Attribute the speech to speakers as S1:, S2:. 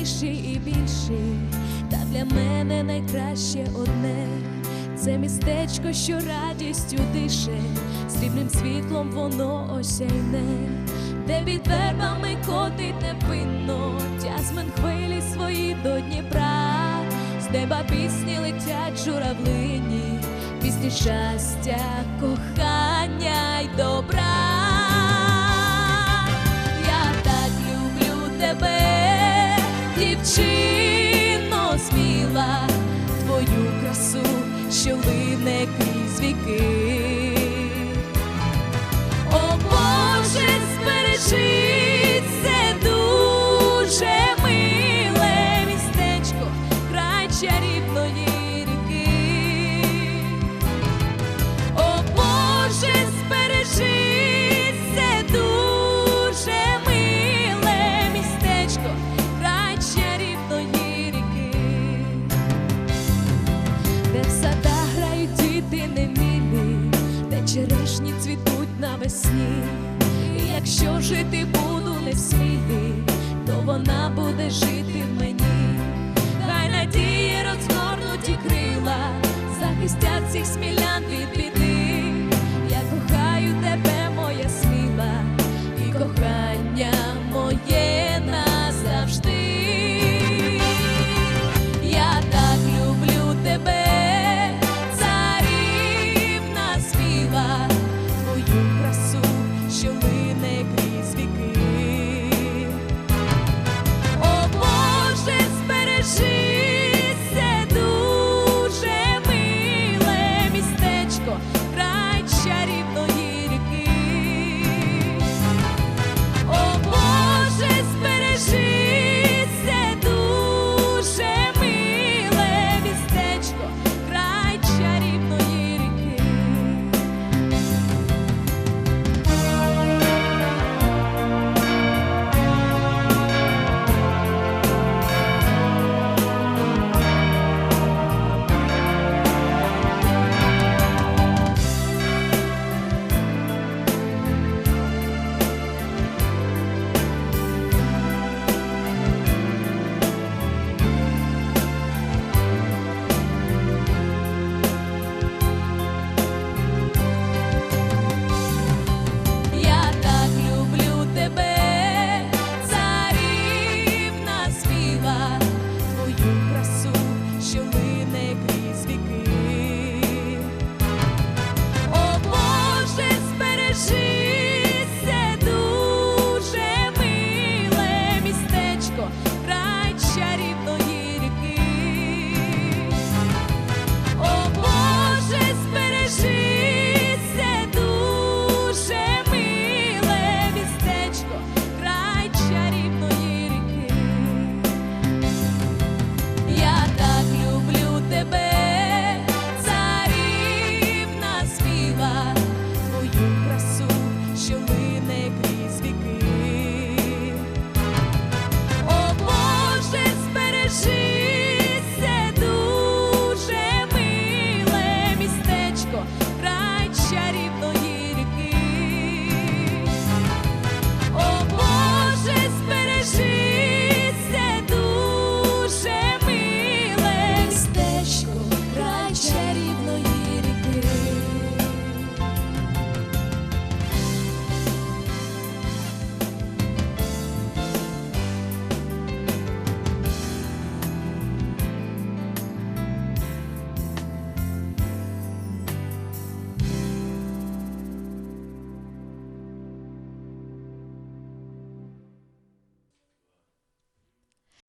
S1: яскравіший і більший, та для мене найкраще одне. Це містечко, що радістю дише, срібним світлом воно осяйне, де під вербами котить невинно, тясмен хвилі свої до Дніпра, з неба пісні летять журавлині, пісні щастя, кохання що лине крізь віки. Цвітуть навесні. І якщо жити буду не в смілі, то вона буде жити в мені. Хай надії розгорнуті крила, захистять всіх смілян.